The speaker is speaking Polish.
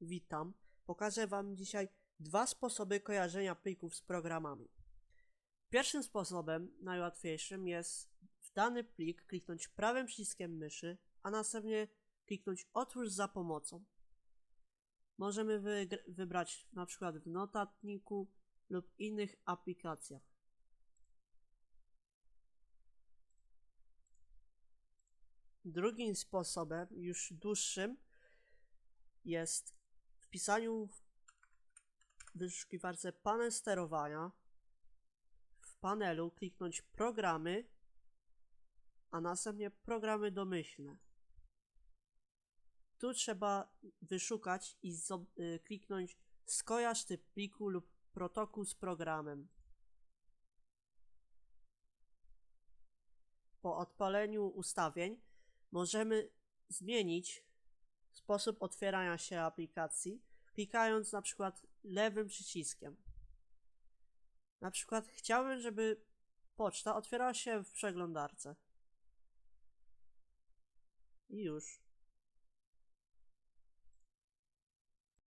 witam. Pokażę Wam dzisiaj dwa sposoby kojarzenia plików z programami. Pierwszym sposobem, najłatwiejszym, jest w dany plik kliknąć prawym przyciskiem myszy, a następnie kliknąć Otwórz za pomocą. Możemy wybrać na przykład w notatniku lub innych aplikacjach. Drugim sposobem, już dłuższym, jest w pisaniu w wyszukiwarce panel sterowania. W panelu kliknąć programy, a następnie programy domyślne. Tu trzeba wyszukać i y, kliknąć skojarz typ pliku lub protokół z programem. Po odpaleniu ustawień możemy zmienić sposób otwierania się aplikacji, klikając na przykład lewym przyciskiem. Na przykład chciałbym, żeby poczta otwierała się w przeglądarce. I już.